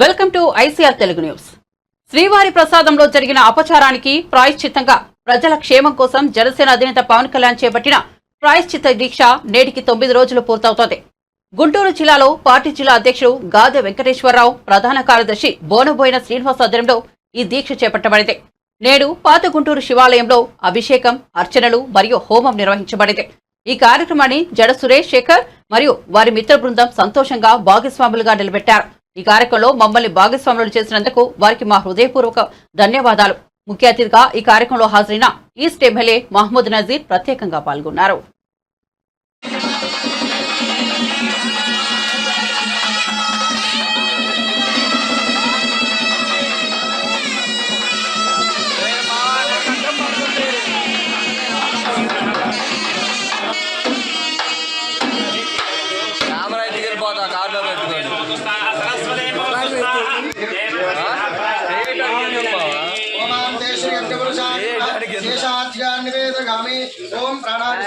Welcome to I C R Telugu news. శ్రీవారి ప్రసాదంలో జరిగిన అపచారానికి ప్రాయశ్చిత్తంగా ప్రజల క్షేమం కోసం జనసేన అధినేత పవన్ కళ్యాణ్ చేపట్టిన ప్రాయశ్చిత్త దీక్ష నేటికి తొమ్మిది రోజులు పూర్తవుతోంది. గుంటూరు జిల్లాలో పార్టీ జిల్లా అధ్యక్షుడు గాదె వెంకటేశ్వరరావు ప్రధాన కార్యదర్శి బోనబోయిన శ్రీనివాస్ ఆధ్వర్యంలో ఈ దీక్ష చేపట్టబడింది. నేడు పాత గుంటూరు శివాలయంలో అభిషేకం అర్చనలు మరియు హోమం నిర్వహించబడింది. ఈ కార్యక్రమాన్ని జడ సురేష్ శేఖర్ మరియు వారి మిత్ర బృందం సంతోషంగా భాగస్వాములుగా నిలబెట్టారు. ఈ కార్యక్రమంలో మమ్మల్ని భాగస్వాములు చేసినందుకు వారికి మా హృదయపూర్వక ధన్యవాదాలు. ముఖ్య అతిథిగా ఈ కార్యక్రమంలో హాజరైన ఈస్ట్ ఎమ్మెల్యే మహమ్మద్ నజీర్ ప్రత్యేకంగా పాల్గొన్నారు. ఓమాంతే శ్రీయంత్యపురుషాయ శేషాధ్యాన్ నివేదగామి ఓం ప్రాణాయ